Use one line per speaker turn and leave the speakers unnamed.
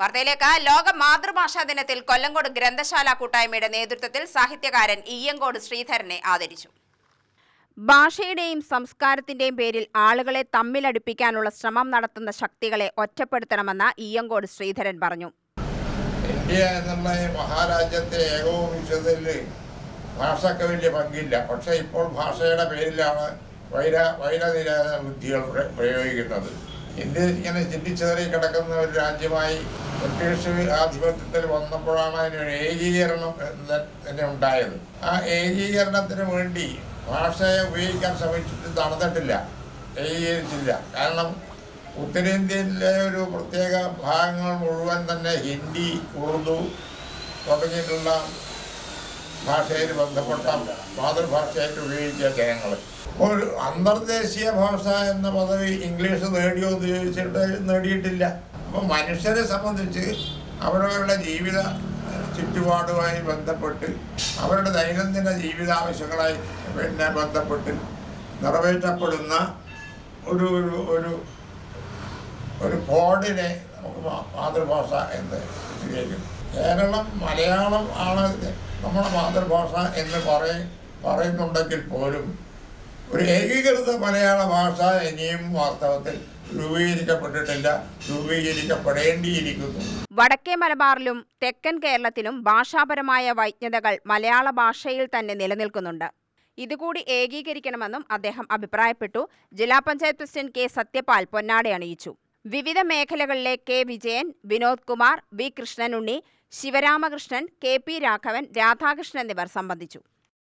വാർത്തയിലേക്ക് ലോക മാതൃഭാഷാ ദിനത്തിൽ കൊല്ലങ്കോട് ഗ്രന്ഥശാല കൂട്ടായ്മയുടെ നേതൃത്വത്തിൽ സാഹിത്യകാരൻ ഇയ്യങ്കോട് ശ്രീധരനെ ആദരിച്ചു. ഭാഷയുടെയും സംസ്കാരത്തിന്റെയും പേരിൽ ആളുകളെ തമ്മിലടുപ്പിക്കാനുള്ള ശ്രമം നടത്തുന്ന ശക്തികളെ ഒറ്റപ്പെടുത്തണമെന്ന് ഇയ്യങ്കോട് ശ്രീധരൻ പറഞ്ഞു.
ഇന്ത്യ എന്നുള്ള മഹാരാജ്യത്തെ ഏകോപിച്ചതിൽ ഭാഷയ്ക്ക് വലിയ പങ്കില്ല. പക്ഷേ ഇപ്പോൾ ഭാഷയുടെ പേരിലാണ് വൈര വൈരനിരാ ബുദ്ധികൾ പ്ര- പ്രയോഗിക്കുന്നത്. ഇന്ത്യ ഇങ്ങനെ ചിന്തിച്ചതറി കിടക്കുന്ന ഒരു രാജ്യമായി ബ്രിട്ടീഷ് ആധിപത്യത്തിൽ വന്നപ്പോഴാണ് അതിനൊരു ഏകീകരണം തന്നെ ഉണ്ടായത്. ആ ഏകീകരണത്തിന് വേണ്ടി ഭാഷയെ ഉപയോഗിക്കാൻ ശ്രമിച്ചിട്ട് നടന്നിട്ടില്ല ഏകീകരിച്ചില്ല. കാരണം ഉത്തരേന്ത്യയിലെ ഒരു പ്രത്യേക ഭാഗങ്ങൾ മുഴുവൻ തന്നെ ഹിന്ദി ഉറുദു തുടങ്ങിയിട്ടുള്ള ഭാഷയിൽ ബന്ധപ്പെട്ട മാതൃഭാഷയായിട്ട് ഉപയോഗിക്കുക ജനങ്ങൾ അപ്പോൾ അന്തർദേശീയ ഭാഷ എന്ന പദവി ഇംഗ്ലീഷ് നേടിയോ ചോദിച്ചിട്ട് നേടിയിട്ടില്ല. അപ്പോൾ മനുഷ്യരെ സംബന്ധിച്ച് അവരവരുടെ ജീവിത ചുറ്റുപാടുമായി ബന്ധപ്പെട്ട് അവരുടെ ദൈനംദിന ജീവിതാവശ്യങ്ങളായി പിന്നെ ബന്ധപ്പെട്ട് നിറവേറ്റപ്പെടുന്ന ഒരു ഒരു ഒരു ഒരു കോഡിനെ നമുക്ക് മാതൃഭാഷ എന്ന് വിശദീകരിക്കുന്നു കേരളം മലയാളം ആണ് നമ്മുടെ മാതൃഭാഷ എന്ന് പറയും പറയുന്നുണ്ടെങ്കിൽ പോലും ഒരു ഏകീകൃത മലയാള ഭാഷ ഇനിയും വാസ്തവത്തിൽ
വടക്കേ മലബാറിലും തെക്കൻ കേരളത്തിലും ഭാഷാപരമായ വൈജ്ഞതകൾ മലയാള ഭാഷയിൽ തന്നെ നിലനിൽക്കുന്നുണ്ട്. ഇതുകൂടി ഏകീകരിക്കണമെന്നും അദ്ദേഹം അഭിപ്രായപ്പെട്ടു. ജില്ലാ പഞ്ചായത്ത് പ്രസിഡന്റ് കെ. സത്യപാൽ പൊന്നാടെ അണിയിച്ചു വിവിധ മേഖലകളിലെ K. Vijayan Vinod Kumar V. Krishnanunni Sivaramakrishnan K. P. Raghavan Radhakrishnan എന്നിവർ സംബന്ധിച്ചു.